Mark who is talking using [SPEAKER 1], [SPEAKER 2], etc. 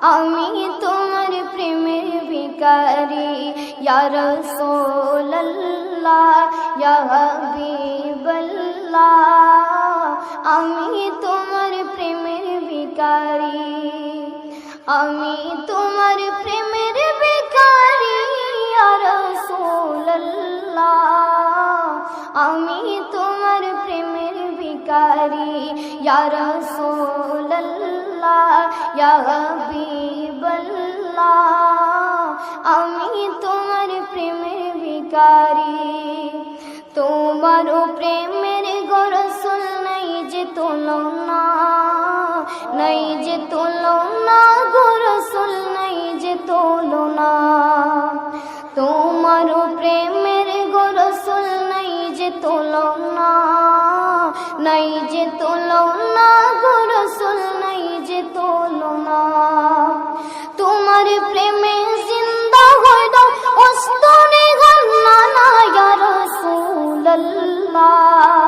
[SPEAKER 1] আমি তোমার প্রেমের ভিকারি ইয়া রাসূলুল্লাহ, ইয়া হাবিবাল্লাহ। আমি তোমার প্রেমের ভিকারি আমি তোমার প্রেমের ভিকারি ইয়া রাসূলুল্লাহ। আমি তোমার প্রেমের ভিকারি ইয়া রাসূলুল্লাহ। ইয়া হাবিবাল্লাহ, আমি তোমার প্রেমের ভিকারি তোমার প্রেমের গরসুল নাই যে তুলনা, নাই যে তুলনা গরসুল নাই যে তুলনা। তোমার প্রেমের গরসুল নাই যে তুলনা, নাই যে তুলনা গরসুল الله